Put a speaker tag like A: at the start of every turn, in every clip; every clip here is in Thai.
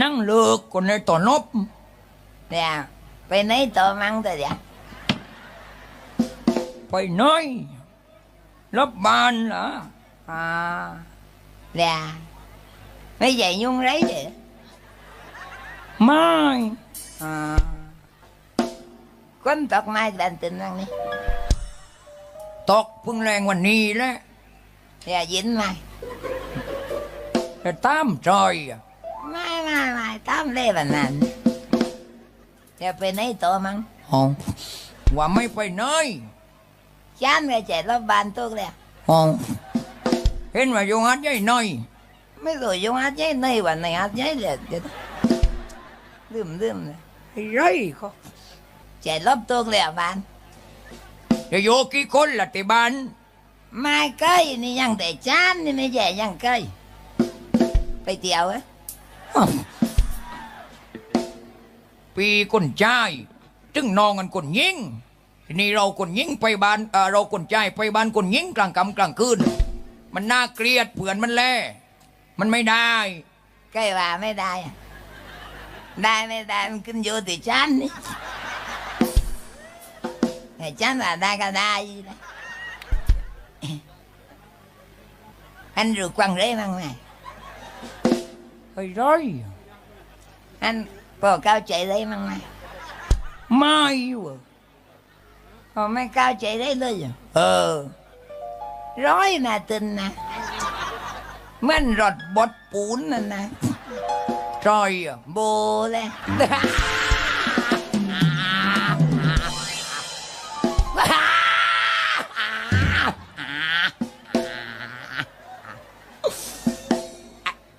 A: นั่งเลิกคนในต่อนบ
B: เนี่ยไปไหนต่อมั่งแต่เดี๋ยว
A: ไปน้อยรับบานเหรอ
B: อ๋อเนี่ยไม่ใหญ่ยุ่งไรเด้อ
A: ไม่
B: อ๋อคนตกไม้ดันตึนนั่งนี่
A: ตกเพึ่งแรงวันนี้แหละ
B: เนี่ยยินไหม
A: แต่ตามจอยอะ
B: ไม่ไม่ไม่ตามเล่แบบนั้นจะไปไหนต่อมั่ง
A: อ๋อว่าไม่ไปน้อย
B: ฉันก็ใจรบบานตุกเลย
A: อ๋อเห็นว่าโยงัดใหญ่น้อย
B: ไม่รู้ยุ่งอาจยัยในวันไหนอาจยัยเลยเดี๋ยวลืมลืมเลย
A: ไอ้ไรเขา
B: ใจรอบตุกเลยอะบาน
A: จะโยกี่คนละติบ้าน
B: ไม่เคยนี่ยังแต่จานนี่ไม่ใช่ยังเคยไปเที่ยวเอ้
A: อ้าว ปีคนใจายจึงนองกันคนยิงทีนี้เราคนยิงไปบ้านเอ่อเราคนใจายไปบ้านคนยิงกลางค่ำกลางคืนมันน่าเกลียดเผื่อนมันแล่มันไม่ได้
B: เคยว่าไม่ได้อะได้ไม่ได้มันขึ้นอยู่ที่จานนี่แต่จานว่าได้ก็ได้นะอันรู้กวางเลยมั้งไหม
A: ไอ้ไร
B: อันพอเข้าใจได้มั้งไหม
A: ไม่เวะ
B: พอไม่เข้าใ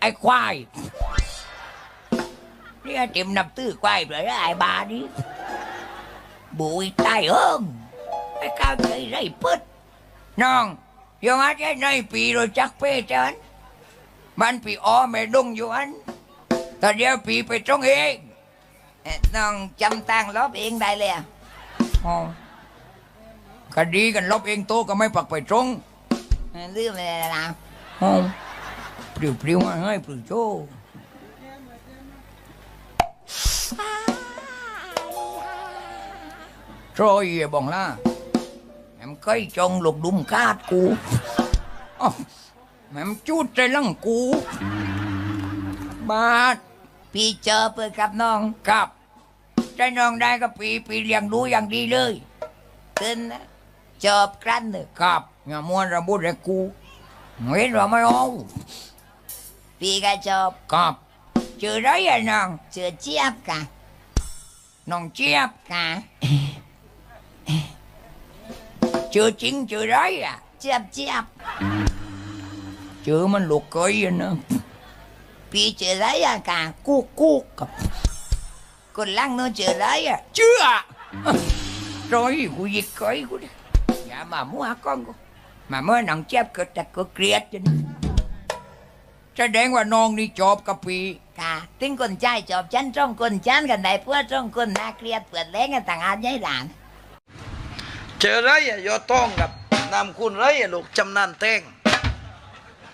B: ไอ้
A: ควายเนี่ยเต็มนับตื้อควายเลยไอ้บานี้บุยตายเอิงไอ้ก้าวใจไรปึ๊ดน้องยังอาจจะในปีเราจักเป้จันมันปีอ้อแม่ดุงอยู่อันแต่เดี๋ยวปีไปตรงเอง
B: น้องจำตังลบเองได้เลยอ๋
A: อคดีกันลบเองโตก็ไม่ปักไปตรง
B: เออลืมเลยนะ
A: อ๋อ ปลิวปลิวๆมาให้ปลิวโจโ trôi về bọn la em cây trồng lục đùm cát cú Ồ, mà em chút trái lăng cú ba
B: พี่เจอเปิดกับน้อง
A: กับใจน้องได้ก็ปีปีเลี้ยงดูอย่างดีเลย
B: ตึนนะจอบกรันเลย
A: กับอย่ามัวระบุแต่กูเห็นว่าไม่เอา Pikachu Cọp Chữ
B: đó là non Chữ chép cả Non chép cả Chữ chính chữ
A: đó à Chép chép
B: Chữ mình lục cười vậy nè Bị chữ đó là cả Cu cu Còn lăng nó chữ
A: đó là Chưa Rồi của việc cười của Dạ mà muốn hả con Mà mới nặng chép cực thật cực riết cho nên แสดงว่าน้องนี่จอบกะปี
B: ค่ะถึงคนใจจอบฉันจ้องคนฉันกันได้เพื่อจ้องคนน่าเกลียดเปิดแรงกันต่างอาจยัยหลาน
C: เจอไรอะยอต้องกับนำคุณไรอะลูกจำนันแตง